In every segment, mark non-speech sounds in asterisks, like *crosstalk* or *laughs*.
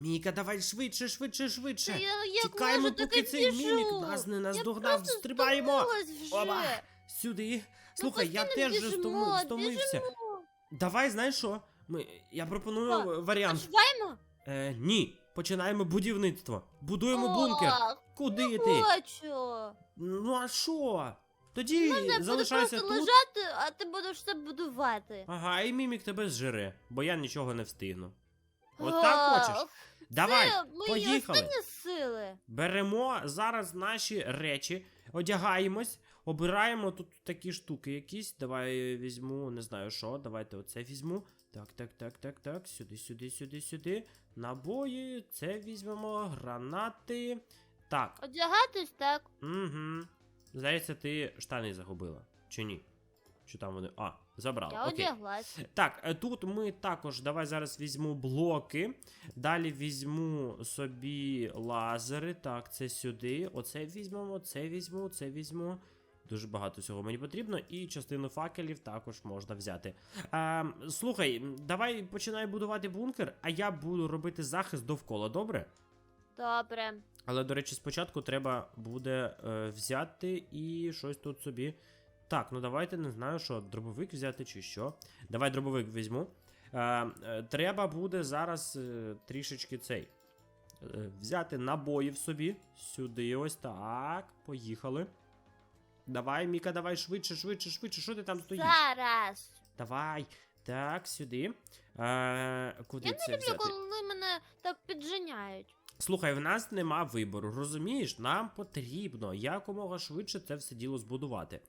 Міка, давай швидше, швидше, швидше. Та я як Тікаємо, можу, поки таки цей біжу. мімік нас не Я наздогнав. просто Стрибаємо. втомилась вже. Оба. Сюди. Слухай, я постійно теж вже біжимо, втоми- втомився. біжимо. Давай, знаєш що? Ми... Я пропоную Що? варіант. Е, ні, починаємо будівництво. Будуємо бункер. Ох, Куди не ти? хочу. Ну а що? Тоді я буду залишайся просто тут. лежати, а ти будеш все будувати. Ага, і мімік тебе зжере, бо я нічого не встигну. От так хочеш? Давай, Це мої поїхали. останні сили. Беремо зараз наші речі, одягаємось, обираємо тут такі штуки якісь. Давай візьму, не знаю що, давайте оце візьму. Так, так, так, так, так. Сюди, сюди, сюди, сюди. Набої, це візьмемо, гранати. Так, Одягатись так. угу. Здається, ти штани загубила. Чи ні? Чи там вони. А, забрала. Я Окей. одяглась. Так, е, тут ми також. Давай зараз візьму блоки. Далі візьму собі лазери. Так, це сюди. Оце візьмемо, це візьму, це візьму. Дуже багато всього мені потрібно, і частину факелів також можна взяти. А, слухай, давай починай будувати бункер, а я буду робити захист довкола, добре? Добре. Але, до речі, спочатку треба буде е, взяти і щось тут собі. Так, ну давайте не знаю, що дробовик взяти чи що. Давай дробовик візьму. Е, е, треба буде зараз е, трішечки цей. е, Взяти набоїв собі. Сюди, ось так. Поїхали. Давай, Міка, давай швидше, швидше, швидше. Що ти там стоїш? Зараз. Давай. Так, сюди. Е, куди Я це не люблю, взяти? коли мене так підженяють. Слухай, в нас нема вибору, розумієш? Нам потрібно якомога швидше це все діло збудувати.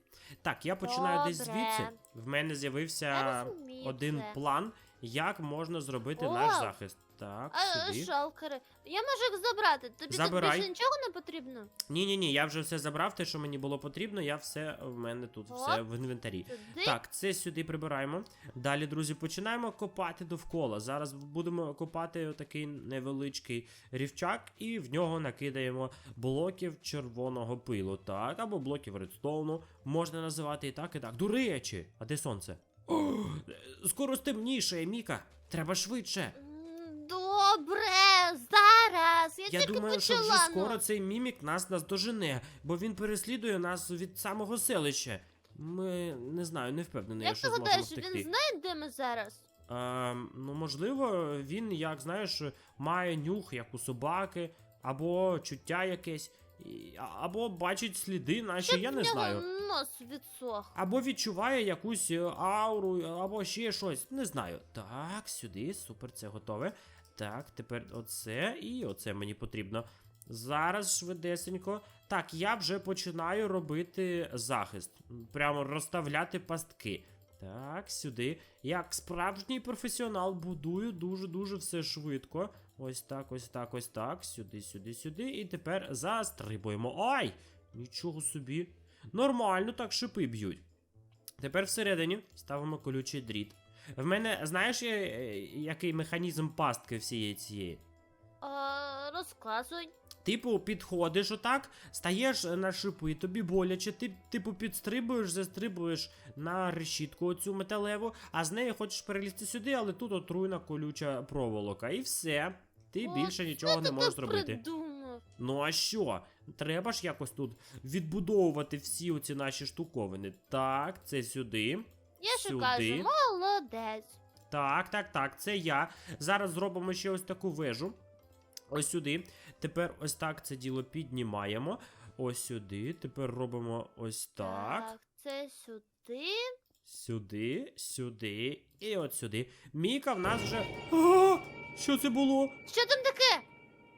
Так, я починаю десь звідси. В мене з'явився один план, як можна зробити О! наш захист. Так, А сюди. шалкери. Я можу їх забрати. Тобі Забирай. тут більше нічого не потрібно? Ні, ні, ні, я вже все забрав, те, що мені було потрібно, я все в мене тут, все в інвентарі. Сюди. Так, це сюди прибираємо. Далі, друзі, починаємо копати довкола. Зараз будемо копати такий невеличкий рівчак, і в нього накидаємо блоків червоного пилу. Так, або блоків редстоуну. Можна називати і так, і так. До речі, а де сонце? О, скоро стемніше, Міка. Треба швидше. Добре, зараз. Я, Я тільки думаю, що вже ну. скоро цей мімік нас наздожене, бо він переслідує нас від самого селища. Ми не знаю, не впевнений, Як ти що зможемо гадаєш, втекти. він знає, де ми зараз? Ем, ну, можливо, він, як знаєш, має нюх, як у собаки, або чуття якесь, і- а- або бачить сліди наші, я не знаю. нос відсох. Або відчуває якусь е, ауру, або ще щось. Не знаю. Так, сюди, супер, це готове. Так, тепер оце і оце мені потрібно. Зараз швидесенько. Так, я вже починаю робити захист. Прямо розставляти пастки. Так, сюди. Як справжній професіонал будую дуже-дуже все швидко. Ось так, ось так, ось так. Сюди, сюди, сюди. І тепер застрибуємо. Ай! Нічого собі. Нормально так шипи б'ють. Тепер всередині ставимо колючий дріт. В мене, знаєш, е, який механізм пастки всієї цієї? А, розказуй. Типу, підходиш отак, стаєш на шипи, тобі боляче, ти, типу, підстрибуєш, застрибуєш на решітку оцю металеву, а з неї хочеш перелізти сюди, але тут отруйна колюча проволока. І все. Ти О, більше нічого не можеш зробити. придумав. Ну а що? Треба ж якось тут відбудовувати всі оці наші штуковини. Так, це сюди. Я ще кажу, молодець. Так, так, так, це я. Зараз зробимо ще ось таку вежу. Ось сюди. Тепер ось так це діло піднімаємо. Ось сюди. Тепер робимо ось так. це сюди. Сюди, сюди і от сюди. Міка в нас вже. Що це було? Що там таке?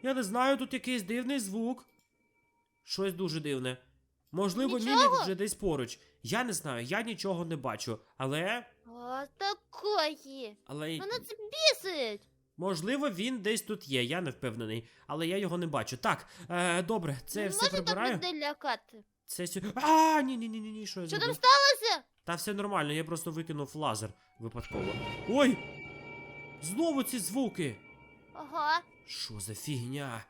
Я не знаю, тут якийсь дивний звук. Щось дуже дивне. Можливо, Нічого? вже десь поруч. Я не знаю, я нічого не бачу. Але. О, такої. Але. Мене це бісить. Можливо, він десь тут є, я не впевнений, але я його не бачу. Так, е, добре, це Не все прибираю. так людей лякати. Це сю. А, ні, ні, ні, ні, ні, що я Що там зробив? сталося? Та все нормально, я просто викинув лазер випадково. Ой! Знову ці звуки! Ага, Що за фігня?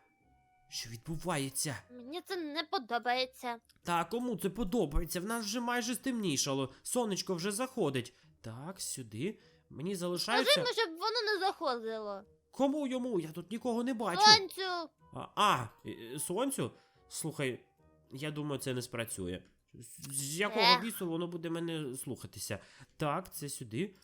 Що відбувається? мені це не подобається. Та кому це подобається? В нас вже майже стемнішало. Сонечко вже заходить. Так, сюди. Мені залишається. Скажи, щоб воно не заходило. Кому йому? Я тут нікого не бачу. Сонцю. А, а е, е, сонцю? Слухай, я думаю, це не спрацює. З- якого Ех. бісу воно буде мене слухатися? Так, це сюди.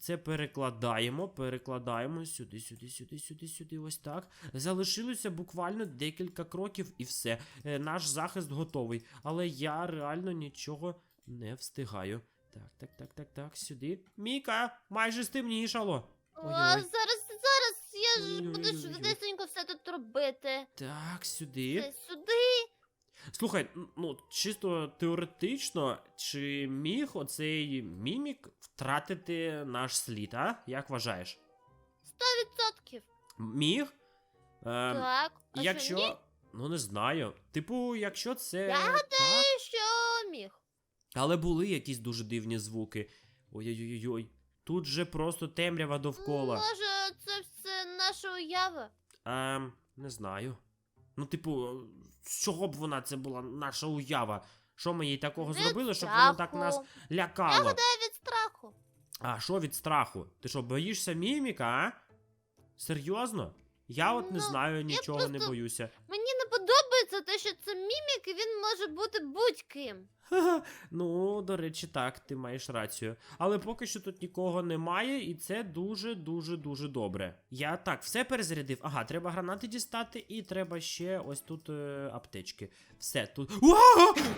Це перекладаємо, перекладаємо сюди, сюди, сюди, сюди, сюди. Ось так. Залишилося буквально декілька кроків і все. Е, наш захист готовий. Але я реально нічого не встигаю. Так, так, так, так, так, сюди. Міка, майже стемнішало. О, зараз, зараз я ж буду швидесенько все тут робити. Так, сюди. Це сюди. Слухай, ну чисто теоретично, чи міг оцей мімік втратити наш слід, а? Як вважаєш? Сто відсотків. Міг? Е, Так. А що, якщо. ні? Ну не знаю. Типу, якщо це. Я так, що міг. але були якісь дуже дивні звуки. Ой-ой-ой. Тут же просто темрява довкола. Може, це все наша уява? Ем, не знаю. Ну, типу, з чого б вона це була наша уява? Що ми їй такого Від зробили, щоб вона так нас лякала? Я лякала? гадаю від страху. А що від страху? Ти що, боїшся міміка, а? Серйозно? Я от не Ну, знаю, нічого не просто- боюся. Мені не подобається те, що це мімік, і він може бути будь-ким. *laughs* Ну, до речі, так, ти маєш рацію. Але поки що тут нікого немає, і це дуже, дуже, добре. Я так, все перезарядив. Ага, треба гранати дістати, і треба ще ось тут е, аптечки. Все тут.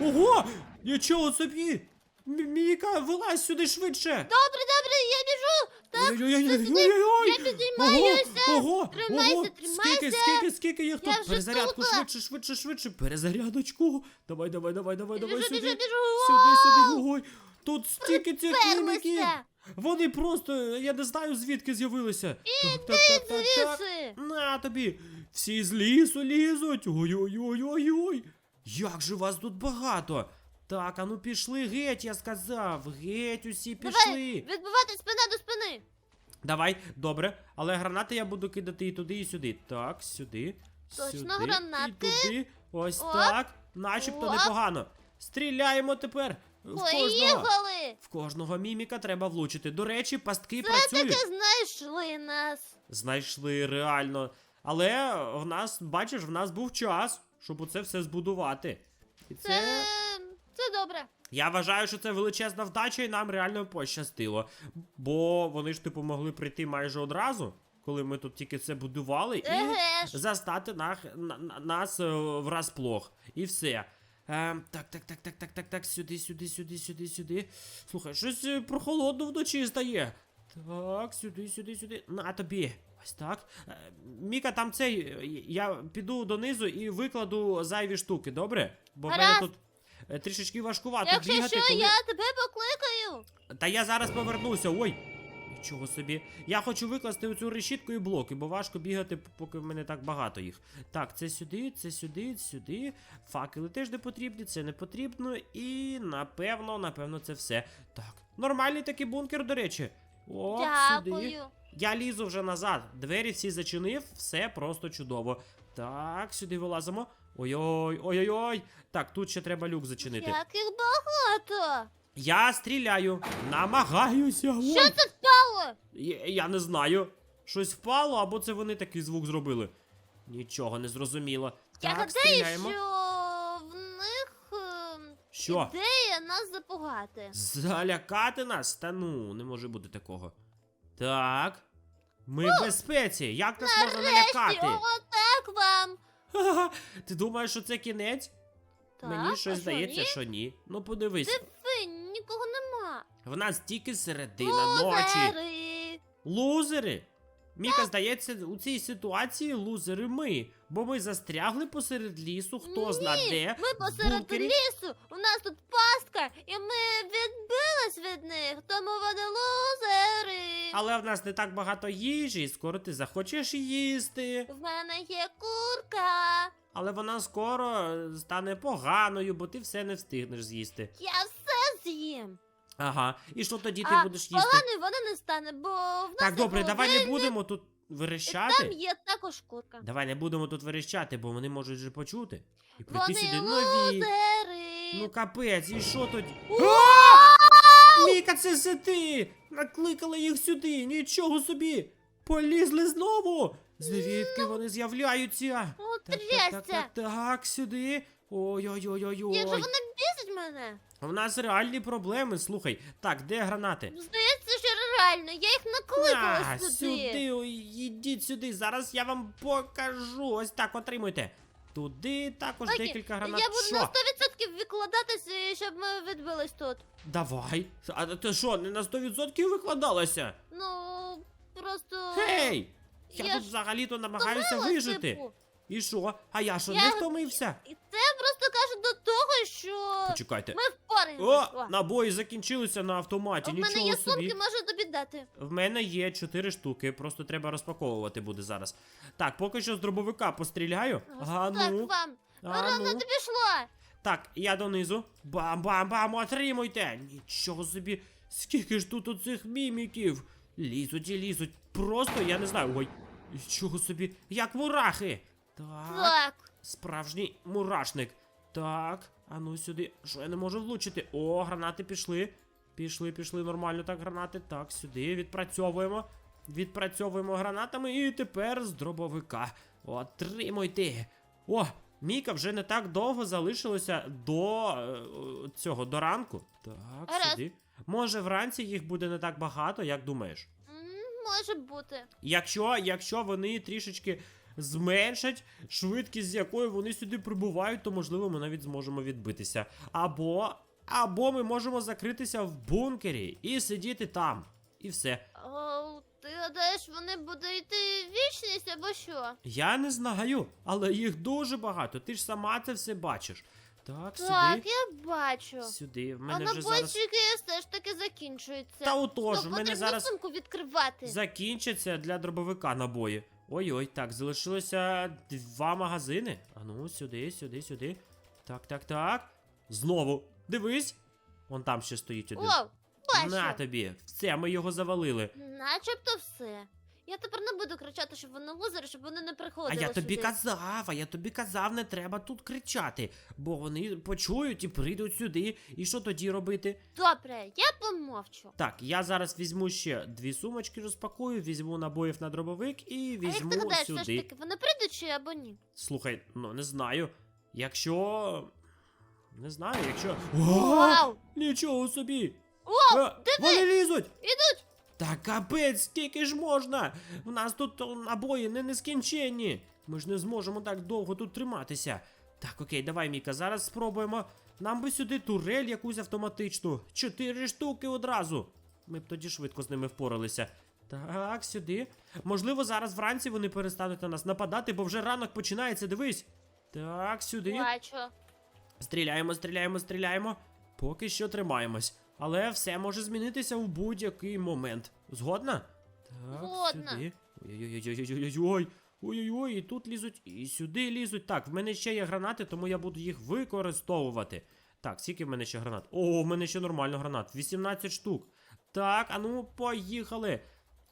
Ого! Нічого собі! М- Міка, вилазь сюди швидше! Добре, добре, я біжу. Так, Ой-ой-ой-ой-ой-ой! я підіймаюся. Ого, ого, Тримайся, ого, тримайся. скільки, скільки, скільки їх Я тут? вже Перезарядку тут. швидше, швидше, швидше, перезарядочку. Давай, давай, давай, давай, давай Біжу, сюди. біжу, біжу. Сюди, сюди, ой. Тут стільки цих міміків. Перлися. Вони просто, я не знаю звідки з'явилися. Так, так, так, так, так. Звідси. На тобі. Всі з лісу лізуть. Ой-ой-ой-ой-ой. Як же вас тут багато. Так, а ну пішли геть, я сказав. Геть усі Давай, пішли. відбивати спина до спини. Давай, добре. Але гранати я буду кидати і туди, і сюди. Так, сюди. Точно, сюди, гранати. І туди. Ось Оп. так. Начебто Оп. непогано. Стріляємо тепер. В кожного. В кожного міміка треба влучити. До речі, пастки Це працюють. таки знайшли нас. Знайшли реально. Але в нас, бачиш, в нас був час, щоб оце все збудувати. І це. Це. Це добре. Я вважаю, що це величезна вдача, і нам реально пощастило. Бо вони ж типу могли прийти майже одразу, коли ми тут тільки це будували, і Еге ж. застати нах, на, на- нас е, врасплох. І все. Е, так, так, так, так, так, так, так, сюди, сюди, сюди, сюди, сюди. Слухай, щось е, прохолодно вночі стає. Так, сюди, сюди, сюди. На тобі. Ось так. Е, Міка, там цей. е, Я піду донизу і викладу зайві штуки, добре? Бо в мене Гаразд. тут е, трішечки важкувато Якщо бігати, що, коли. я тебе покликаю. Та я зараз повернуся. Ой. Нічого собі. Я хочу викласти оцю решітку і блоки, бо важко бігати, поки в мене так багато їх. Так, це сюди, це сюди, сюди. Факели теж не потрібні, це не потрібно. І напевно, напевно, це все. Так, нормальний такий бункер, до речі. О, сюди. Я лізу вже назад. Двері всі зачинив, все просто чудово. Так, сюди вилазимо. Ой-ой, ой-ой-ой. Так, тут ще треба люк зачинити. Як їх багато. Я стріляю, намагаюся. Ой. Що це стало? Я, я не знаю. Щось впало, або це вони такий звук зробили. Нічого не зрозуміло. Я так, гадаю, стріляємо. що в них ем, Що? ідея нас запугати. Залякати нас? Та ну, не може бути такого. Так. Ми в безпеці. Як нас можна Нарешті, налякати? отак вам. Ха-ха. Ти думаєш, що це кінець? Так, Мені а щось що, здається, ні? що ні. Ну подивись, Ви, нікого нема. в нас тільки середина ночі. Лузери. Лузери? Міка, здається, у цій ситуації лузери ми, бо ми застрягли посеред лісу, хто зна Ні, де. Ми посеред бункері. лісу, у нас тут пастка, і ми відбились від них, тому вони лузери. Але в нас не так багато їжі, і скоро ти захочеш їсти. В мене є курка. Але вона скоро стане поганою, бо ти все не встигнеш з'їсти. Я все з'їм. Ага, і що тоді ти а будеш їсти? поганий вона не стане, бо в нас Так, добре, давай не будемо тут верещати. там є також курка. Давай не будемо тут верещати, бо вони можуть же почути. І прийти Вони сюди нові. лузери. Ну капець, і що тоді? Вау! Міка, це все ти! Накликала їх сюди, нічого собі! Полізли знову! Звідки вони з'являються? О, Так, так, так, трясся. так, так, сюди. Як же Ой-ой-ой-ой-ой. вони бісять мене? У нас реальні проблеми. Слухай, так, де гранати? Здається, що реально, я їх накликала А, сюди. сюди, ой, ідіть сюди. Зараз я вам покажу. Ось так, отримуйте. Туди також Окей, декілька гранат. Я буду що? на 100% викладатися, щоб ми відбились тут. Давай. А ти що, не на 100% викладалася? Ну, просто. Гей! Я, я тут ж взагалі-то намагаюся втомилась, вижити. типу. І що? А я що, Я- не втомився? І це просто каже до того, що Почекайте. ми впораємось. О, набої закінчилися на автоматі. У мене Нічого є собі. сумки, можу тобі дати. В мене є чотири штуки, просто треба розпаковувати буде зараз. Так, поки що з дробовика постріляю. Ось А так ну, вам. а Рано ну. тобі йшло. Так, я донизу. Бам-бам-бам, отримуйте! Нічого собі, скільки ж тут оцих міміків. Лізуть і лізуть. Просто я не знаю. Ой, нічого собі, як мурахи. Так, Так. справжній мурашник. Так, а ну сюди. Що я не можу влучити? О, гранати пішли. Пішли, пішли нормально так гранати. Так, сюди відпрацьовуємо. Відпрацьовуємо гранатами і тепер з дробовика. Отримуйте. О, Міка вже не так довго залишилося до е, цього до ранку. Так, Гаразд. сюди. Може, вранці їх буде не так багато, як думаєш? Може бути. Якщо, якщо вони трішечки зменшать швидкість, з якою вони сюди прибувають, то можливо ми навіть зможемо відбитися. Або, або ми можемо закритися в бункері і сидіти там. І все. О, ти гадаєш, вони будуть йти вічність або що? Я не знаю, але їх дуже багато. Ти ж сама це все бачиш. Так, Так, сюди. я бачу. Сюди. В А мене вже набойчики зараз все ж таки закінчуються. Та отож, в мене потрібно зараз сумку відкривати. закінчаться для дробовика набої. Ой-ой, так, залишилося два магазини. А ну, сюди, сюди, сюди. Так, так, так. Знову. Дивись. Вон там ще стоїть один. О, бачу. На тобі. Все, ми його завалили. Начебто все. Я тепер не буду кричати, щоб вони лузери, щоб вони не А я тобі сюди. казав, а я тобі казав, не треба тут кричати, бо вони почують і прийдуть сюди. І що тоді робити? Добре, я помовчу. Так, я зараз візьму ще дві сумочки, розпакую, візьму набоїв на дробовик і а як візьму ти гадаєш, все ж таки, вони прийдуть чи або ні? Слухай, ну не знаю. Якщо. Не знаю, якщо. О, Вау! нічого собі! О, Е, Вони лізуть! ідуть! Та капець, скільки ж можна? У нас тут набої не нескінченні. Ми ж не зможемо так довго тут триматися. Так, окей, давай, Міка, зараз спробуємо. Нам би сюди турель якусь автоматичну. Чотири штуки одразу. Ми б тоді швидко з ними впоралися. Так, сюди. Можливо, зараз вранці вони перестануть на нас нападати, бо вже ранок починається, дивись. Так, сюди. Бачу. Стріляємо, стріляємо, стріляємо. Поки що тримаємось. Але все може змінитися у будь-який момент. Згодна? Так, Згодна. сюди. Ой-ой-ой-ой-ой-ой. Ой-ой-ой, і тут лізуть, і сюди лізуть. Так, в мене ще є гранати, тому я буду їх використовувати. Так, скільки в мене ще гранат? О, в мене ще нормально гранат. 18 штук. Так, а ну, поїхали.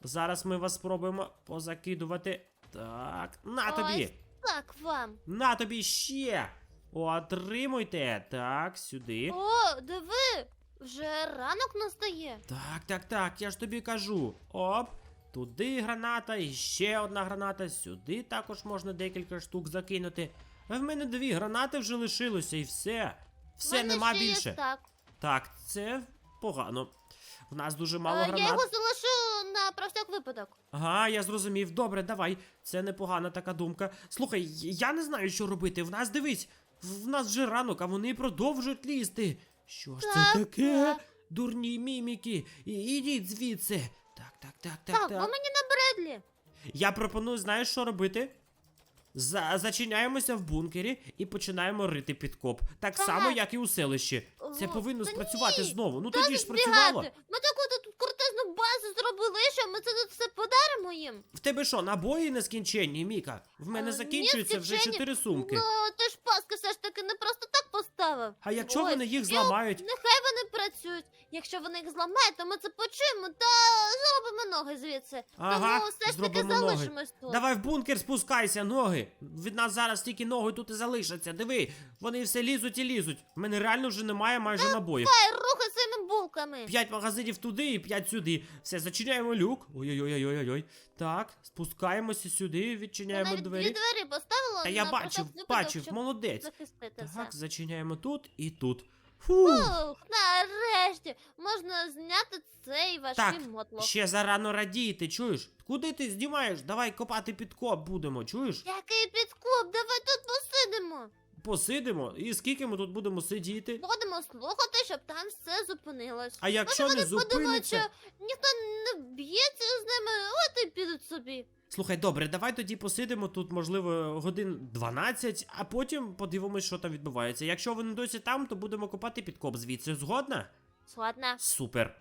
Зараз ми вас спробуємо позакидувати. Так, на тобі! Ось так вам. На тобі ще! Отримуйте! Так, сюди. О, диви! Вже ранок настає. Так, так, так, я ж тобі кажу. Оп. Туди граната, і ще одна граната. Сюди також можна декілька штук закинути. А в мене дві гранати вже лишилося, і все. Все, мене нема ще є. Так. Так, це погано. В нас дуже мало Е, гранат. я його залишу на про всяк випадок. Ага, я зрозумів. Добре, давай. Це непогана така думка. Слухай, я не знаю, що робити. В нас дивись, в нас вже ранок, а вони продовжують лізти. Що ж це таке? Дурні міміки. І, ідіть звідси. Так, так, так, так, Так, так. ви мені набридлі. Я пропоную, знаєш, що робити? За зачиняємося в бункері і починаємо рити підкоп. Так Так. само, як і у селищі. Це повинно та спрацювати ні. знову. Ну тоді ж працювало. збігати. Ми таку тут крутезну базу зробили, що ми це тут все подаримо їм. В тебе що, набої нескінченні, Міка? В мене Е, закінчуються вже чотири сумки. Ну, ти ж паски все ж таки не просто так поставив. А якщо Ось, вони їх і зламають? Нехай вони працюють. Якщо вони їх зламають, то ми це почуємо та ноги звідси. Ага, Тому все ж таки зробимо ноги. залишимось тут. Давай в бункер спускайся, ноги. Від нас зараз тільки ноги тут і залишаться. Диви, вони все лізуть і лізуть. В мене реально вже немає майже набоїв. Давай, рухай своїми булками. П'ять магазинів туди і п'ять сюди. Все, зачиняємо люк. Ой-ой-ой-ой-ой. Так, спускаємося сюди, відчиняємо навіть двері. дві двері поставила. Та я на бачив, випадок, бачив, щоб молодець. захистити Так, все. зачиняємо тут і тут. Фу. Ух, нарешті можна зняти цей важкий Так, мотлох. Ще зарано радіти, чуєш? Куди ти знімаєш? Давай копати підкоп будемо, чуєш? Який підкоп, давай тут посидимо. Посидимо. І скільки ми тут будемо сидіти? Будемо слухати, щоб там все зупинилось. А якщо Може, не вони подумають, зупиниться. що ніхто не б'ється з ними, от і підуть собі. Слухай, добре, давай тоді посидимо тут, можливо, годин 12, а потім подивимось, що там відбувається. Якщо вони досі там, то будемо копати підкоп звідси. Згодна? Згодна. Супер.